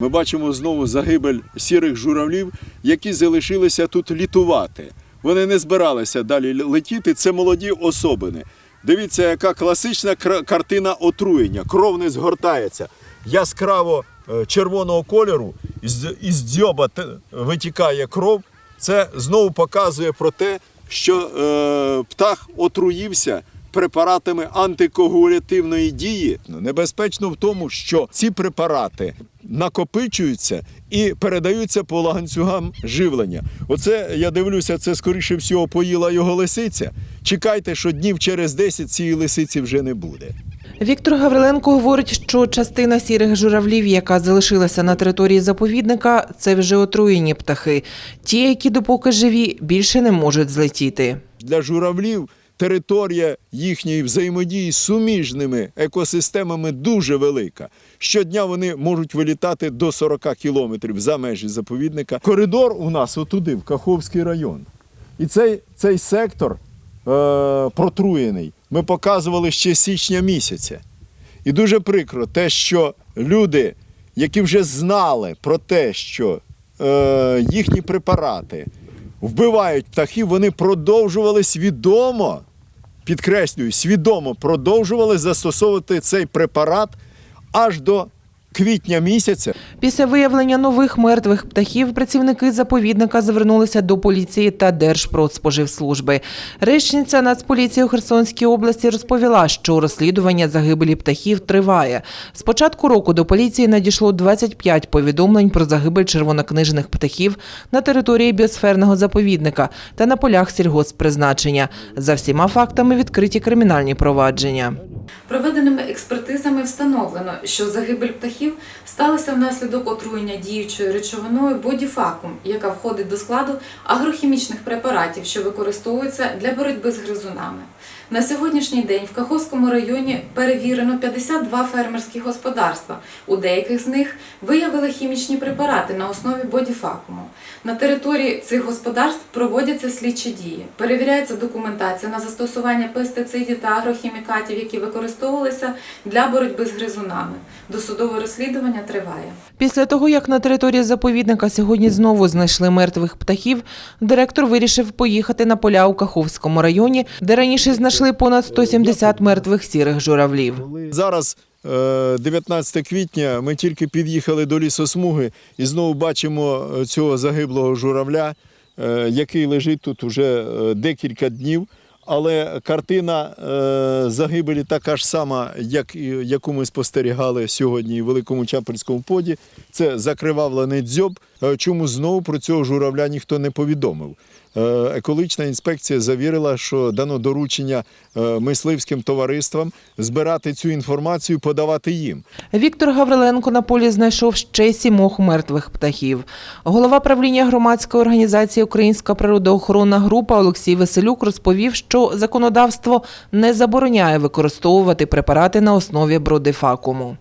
Ми бачимо знову загибель сірих журавлів, які залишилися тут літувати. Вони не збиралися далі летіти. Це молоді особини. Дивіться, яка класична картина отруєння. Кров не згортається. Яскраво е, червоного кольору, із, дзьоба витікає кров. Це знову показує про те, що е, птах отруївся препаратами антикоагулятивної дії. Небезпечно в тому, що ці препарати накопичуються і передаються по ланцюгам живлення. Оце я дивлюся, це скоріше всього поїла його лисиця. Чекайте, що днів через 10 цієї лисиці вже не буде. Віктор Гавриленко говорить, що частина сірих журавлів, яка залишилася на території заповідника, це вже отруєні птахи. Ті, які допоки живі, більше не можуть злетіти. Для журавлів територія їхньої взаємодії з суміжними екосистемами дуже велика. Щодня вони можуть вилітати до 40 кілометрів за межі заповідника. Коридор у нас отуди, в Каховський район. І цей, цей сектор е, протруєний ми показували ще січня місяця. І дуже прикро те, що люди, які вже знали про те, що е, їхні препарати вбивають птахів, вони продовжували свідомо, підкреслюю, свідомо продовжували застосовувати цей препарат аж до квітня місяця. Після виявлення нових мертвих птахів працівники заповідника звернулися до поліції та Держпродспоживслужби. Речниця Нацполіції у Херсонській області розповіла, що розслідування загибелі птахів триває. З початку року до поліції надійшло 25 повідомлень про загибель червонокнижних птахів на території біосферного заповідника та на полях сільгосппризначення. За всіма фактами відкриті кримінальні провадження. Проведеними експертизами встановлено, що загибель птахів сталася внаслідок отруєння діючою речовиною бодіфакум, яка входить до складу агрохімічних препаратів, що використовуються для боротьби з гризунами. На сьогоднішній день в Каховському районі перевірено 52 фермерські господарства. У деяких з них виявили хімічні препарати на основі бодіфакуму. На території цих господарств проводяться слідчі дії. Перевіряється документація на застосування пестицидів та агрохімікатів, які використовувалися для боротьби з гризунами. Досудове розслідування триває. Після того, як на території заповідника сьогодні знову знайшли мертвих птахів, директор вирішив поїхати на поля у Каховському районі, де раніше знайшли понад 170 мертвих сірих журавлів. Зараз, е, 19 квітня, ми тільки під'їхали до лісосмуги і знову бачимо е, цього загиблого журавля, е, який лежить тут уже е, декілька днів. Але картина е, загибелі така ж сама, як яку ми спостерігали сьогодні в Великому Чапельському поді. Це закривавлений дзьоб. Е, Чому знову про цього журавля ніхто не повідомив? Е, Екологічна інспекція завірила, що дано доручення мисливським товариствам збирати цю інформацію, подавати їм. Віктор Гавриленко на полі знайшов ще сімох мертвих птахів. Голова правління громадської організації Українська природоохоронна група Олексій Веселюк розповів, що законодавство не забороняє використовувати препарати на основі бродифакуму.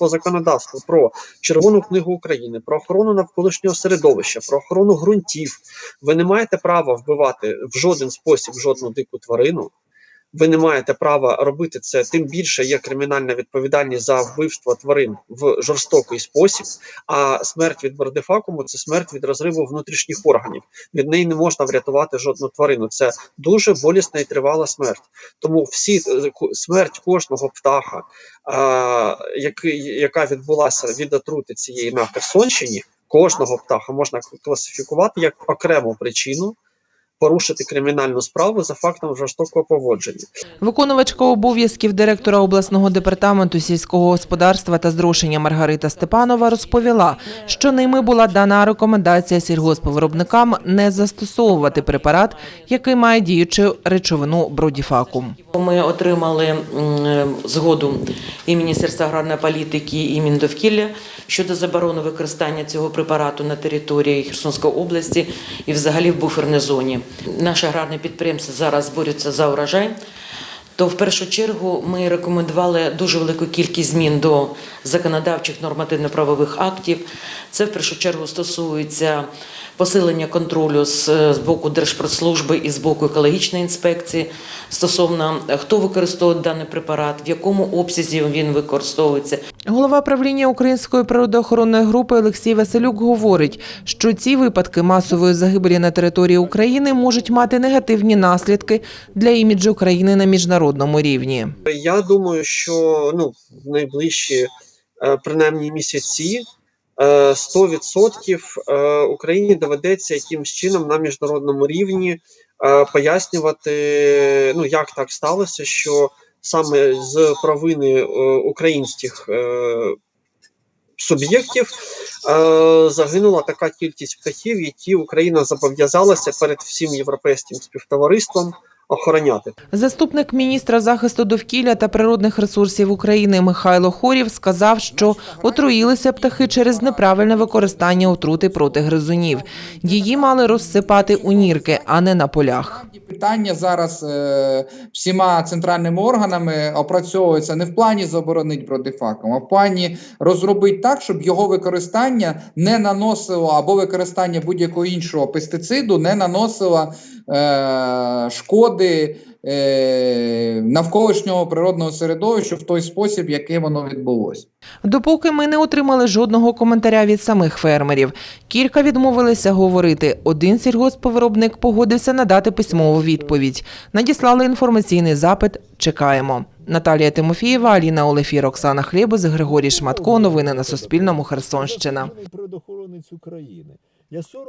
Законодавство про Червону книгу України, про охорону навколишнього середовища, про охорону ґрунтів. Ви не маєте права вбивати в жоден спосіб жодну дику тварину. Ви не маєте права робити це, тим більше є кримінальна відповідальність за вбивство тварин в жорстокий спосіб. А смерть від бордефакуму це смерть від розриву внутрішніх органів. Від неї не можна врятувати жодну тварину. Це дуже болісна і тривала смерть. Тому всі е, смерть кожного птаха, а, який, яка відбулася від отрути цієї на Херсонщині, кожного птаха можна класифікувати як окрему причину порушити кримінальну справу за фактом жорстокого поводження. Виконувачка обов'язків директора обласного департаменту сільського господарства та зрошення Маргарита Степанова розповіла, що ними була дана рекомендація сільгоспвиробникам не застосовувати препарат, який має діючу речовину бродіфакум. Ми отримали згоду і Міністерства аграрної політики, і Міндовкілля щодо заборони використання цього препарату на території Херсонської області і взагалі в буферній зоні. Наші аграрні підприємства зараз борються за урожай. То в першу чергу ми рекомендували дуже велику кількість змін до законодавчих нормативно-правових актів. Це в першу чергу стосується посилення контролю з, з боку Держпродслужби і з боку екологічної інспекції стосовно е, хто використовує даний препарат, в якому обсязі він використовується, Голова правління Української природоохоронної групи Олексій Василюк говорить, що ці випадки масової загибелі на території України можуть мати негативні наслідки для іміджу країни на міжнародному рівні. Я думаю, що ну, в найближчі е, принаймні місяці е, 100% е, Україні доведеться якимсь чином на міжнародному рівні е, пояснювати, ну як так сталося, що саме з провини е, українських е, суб'єктів е, загинула така кількість птахів, які Україна зобов'язалася перед всім європейським співтовариством охороняти. Заступник міністра захисту довкілля та природних ресурсів України Михайло Хорів сказав, що отруїлися птахи через неправильне використання отрути проти гризунів. Її мали розсипати у нірки, а не на полях. Питання зараз е, всіма центральними органами опрацьовується не в плані заборонити бродифаком, а в плані розробити так, щоб його використання не наносило або використання будь-якого іншого пестициду не наносило е, шкоди е, навколишнього природного середовища в той спосіб, який воно відбулося. Допоки ми не отримали жодного коментаря від самих фермерів. Кілька відмовилися говорити. Один сільгоспвиробник погодився надати письмову відповідь. Надіслали інформаційний запит. Чекаємо. Наталія Тимофієва, Аліна Олефір, Оксана Хлєбус, Григорій Шматко. Новини на Суспільному. Херсонщина. України. Я 40